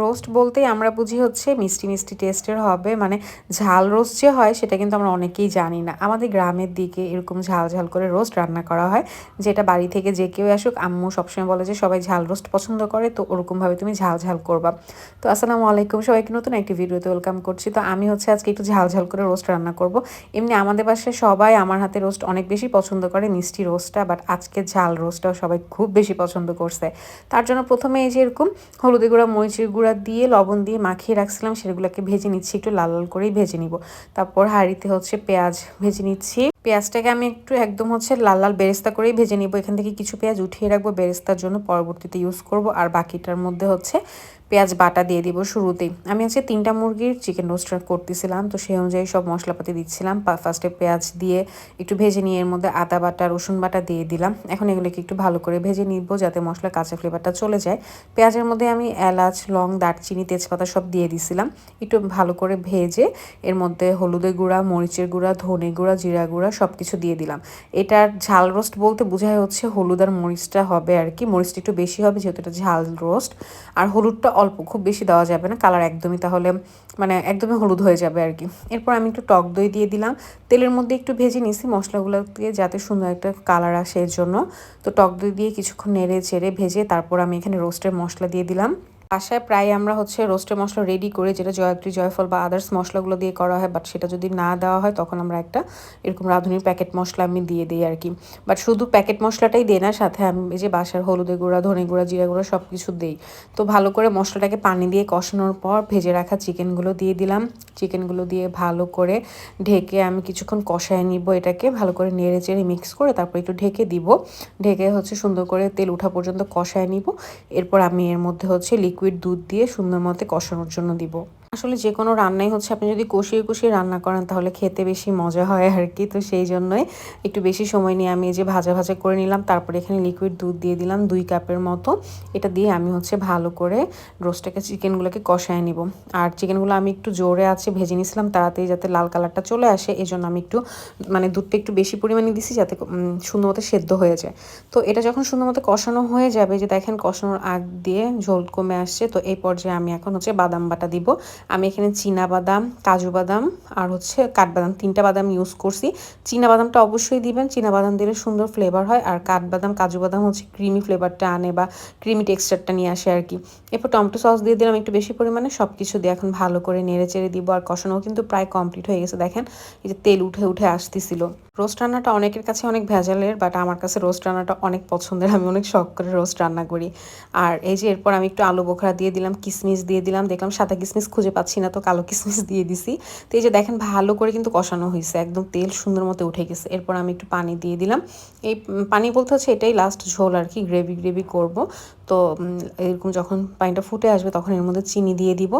Roast বলতেই আমরা বুঝি হচ্ছে মিষ্টি মিষ্টি টেস্টের হবে। মানে ঝাল রোস্ট যে হয় সেটা কিন্তু আমরা অনেকেই জানি না। আমাদের গ্রামের দিকে এরকম ঝাল ঝাল করে রোস্ট রান্না করা হয়, যেটা বাড়ি থেকে যে কেউ আসুক, আম্মু সবসময় বলে যে সবাই ঝাল রোস্ট পছন্দ করে, তো ওরকমভাবে তুমি ঝাল ঝাল করবা। তো আসসালামু আলাইকুম, সবাইকে নতুন একটি ভিডিওতে ওয়েলকাম করছি। তো আমি হচ্ছে আজকে একটু ঝাল ঝাল করে রোস্ট রান্না করব। এমনি আমাদের বাসায় সবাই আমার হাতে রোস্ট অনেক বেশি পছন্দ করে মিষ্টি রোস্টটা, বাট আজকে ঝাল রোস্টটাও সবাই খুব বেশি পছন্দ করছে। তার জন্য প্রথমে এই যে এরকম হলুদি গুঁড়া, মরিচের গুঁড়া দিয়ে লবণ দিয়ে মাখিয়ে রাখছিলাম, সেগুলোকে ভেজে নিচ্ছি, একটু লাল লাল করেই ভেজে নিব। তারপর হাঁড়িতে হচ্ছে পেঁয়াজ ভেজে নিচ্ছি। পেঁয়াজটাকে আমি একটু একদম হচ্ছে লাল লাল বেরেস্তা করেই ভেজে নিব। এখান থেকে কিছু পেঁয়াজ উঠিয়ে রাখব, বেরেস্তার জন্য পরবর্তীতে ইউজ করব। আর বাকিটার মধ্যে হচ্ছে পেঁয়াজ বাটা দিয়ে দিব শুরুতেই। আমি আজকে তিনটা মুরগির চিকেন রোস্ট করতেছিলাম, তো সেই অনুযায়ী সব মশলাপাতি দিচ্ছিলাম। ফার্স্টে পেঁয়াজ দিয়ে একটু ভেজে নিয়ে এর মধ্যে আদা বাটা, রসুন বাটা দিয়ে দিলাম। এখন এগুলোকে একটু ভালো করে ভেজে নিব যাতে মশলা কাঁচা ফ্লেভারটা চলে যায়। পেঁয়াজের মধ্যে আমি এলাচ, লং, দারচিনি, তেজপাতা সব দিয়ে দিছিলাম। একটু ভালো করে ভেজে এর মধ্যে হলুদের গুঁড়া, মরিচের গুঁড়া, ধনে গুঁড়া, জিরা গুঁড়া সব কিছু দিয়ে দিলাম। এটার ঝাল রোস্ট বলতে বোঝায় হচ্ছে হলুদ আর মরিচটা হবে আর কি। মরিচটা একটু বেশি হবে যেহেতু এটা ঝাল রোস্ট আর হলুদটা অল্প, খুব বেশি দেওয়া যাবে না। কালার একদমই তাহলে মানে একদমই হলুদ হয়ে যাবে আর কি। এরপর আমি একটু টক দই দিয়ে দিলাম। তেলের মধ্যে একটু ভেজে নিয়েছি মশলাগুলো দিয়ে যাতে সুন্দর একটা কালার আসে এর জন্য। তো টক দই দিয়ে কিছুক্ষণ নেড়ে চেড়ে ভেজে তারপর আমি এখানে রোস্টের মশলা দিয়ে দিলাম। বাসায় প্রায় আমরা হচ্ছে রোস্টের মশলা রেডি করে, যেটা জয়ত্রী, জয়ফল বা আদার্স মশলাগুলো দিয়ে করা হয় বাট সেটা যদি না দেওয়া হয়, তখন আমরা একটা এরকম রাঁধুনির প্যাকেট মশলা আমি দিয়ে দিই আর কি বাট শুধু প্যাকেট মশলাটাই দেয় না, সাথে আমি এই যে বাসার হলুদের গুঁড়া, ধনে গুঁড়া, জিরা গুঁড়া সব কিছু দিই। তো ভালো করে মশলাটাকে পানি দিয়ে কষানোর পর ভেজে রাখা চিকেনগুলো দিয়ে দিলাম। চিকেনগুলো দিয়ে ভালো করে ঢেকে আমি কিছুক্ষণ কষায় নিব এটাকে, ভালো করে নেড়ে চেড়ে মিক্স করে তারপর একটু ঢেকে দিব। ঢেকে হচ্ছে সুন্দর করে তেল উঠা পর্যন্ত কষায় নিব। এরপর আমি এর মধ্যে হচ্ছে লিকুইড দুধ দিয়ে সুন্দর মতে কষানোর জন্য দিব। আসলে যে কোনো রান্নাই হচ্ছে, আপনি যদি কষিয়ে কষিয়ে রান্না করেন, তাহলে খেতে বেশি মজা হয় আর কি। তো সেই জন্যই একটু বেশি সময় নিয়ে আমি এই যে ভাজা ভাজা করে নিলাম, তারপরে এখানে লিকুইড দুধ দিয়ে দিলাম দুই কাপের মতো। এটা দিয়ে আমি হচ্ছে ভালো করে রোস্টটাকে চিকেনগুলোকে কষায় নিব। আর চিকেনগুলো আমি একটু জোরে আছে ভেজে নিয়েছিলাম, তাড়াতাড়ি যাতে লাল কালারটা চলে আসে এই জন্য আমি একটু মানে দুধটা একটু বেশি পরিমাণে দিছি যাতে সুন্দর মতো সেদ্ধ হয়ে যায়। তো এটা যখন সুন্দর মতো কষানো হয়ে যাবে, যে দেখেন কষানোর আগ দিয়ে ঝোল কমে আসছে, তো এই পর্যায়ে আমি এখন হচ্ছে বাদাম বাটা দিব। আমি এখানে চীনা বাদাম কাজু বাদাম আর হচ্ছে কাঠবাদাম তিনটা বাদাম ইউজ করছি। চীনা বাদামটা অবশ্যই দিবেন। চীনা বাদাম দিলে সুন্দর ফ্লেভার হয় আর কাঠবাদাম কাজু বাদাম হচ্ছে ক্রিমি ফ্লেভারটা আনে বা ক্রিমি টেক্সচারটা নিয়ে আসে আর কি এরপর টমেটো সস দিয়ে দিলাম একটু বেশি পরিমাণে সব কিছু দিয়ে এখন ভালো করে নেড়ে চেড়ে দিব আর কষানোও কিন্তু প্রায় কমপ্লিট হয়ে গেছে। দেখেন, এই যে তেল উঠে উঠে আসতেছিল। রোস্ট রান্নাটা অনেকের কাছে অনেক ভেজালের বাট আমার কাছে রোস্ট রান্নাটা অনেক পছন্দের। আমি অনেক শখ করে রোস্ট রান্না করি। আর এই যে এরপর আমি একটু আলু বোখরা দিয়ে দিলাম, কিসমিস দিয়ে দিলাম, দেখলাম সাদা কিসমিস খুঁজে পাচ্ছি না, তো কালো কিসমিস দিয়ে দিছি। তো এই যে দেখেন, ভালো করে কিন্তু কষানো হয়েছে একদম তেল সুন্দর মতো উঠে গেছে। এরপর আমি একটু পানি দিয়ে দিলাম। এই পানি বলতে হচ্ছে এটাই লাস্ট ঝোল আর কি গ্রেভি গ্রেভি করব। তো এরকম যখন পানিটা ফুটে আসবে, তখন এর মধ্যে চিনি দিয়ে দিব।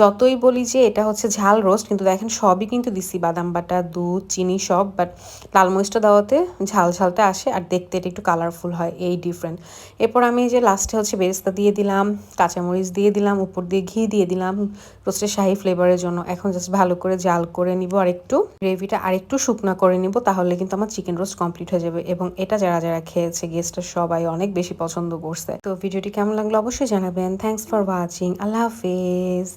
যতই বলি যে এটা হচ্ছে ঝাল রোস্ট কিন্তু দেখেন সবই কিন্তু দিছি। বাদাম বাটা, দুধ, চিনি সব বাট লাল মরিচটা দেওয়াতে ঝাল ঝালটা আসে আর দেখতে এটা একটু কালারফুল হয়, এই ডিফারেন্ট এরপর আমি যে লাস্টে হচ্ছে বেরেস্তা দিয়ে দিলাম কাঁচামরিচ দিয়ে দিলাম, উপর দিয়ে ঘি দিয়ে দিলাম রোস্টের শাহি ফ্লেভারের জন্য। এখন জাস্ট ভালো করে জাল করে নিব আর একটু গ্রেভিটা আর একটু শুকনা করে নিব, তাহলে কিন্তু আমার চিকেন রোস্ট কমপ্লিট হয়ে যাবে এবং এটা যারা যারা খেয়েছে গেস্টটা সবাই অনেক বেশি পছন্দ করছে। তো ভিডিওটি কেমন লাগল অবশ্যই জানাবেন। থ্যাংকস ফর ওয়াচিং আল্লাহ হাফিজ।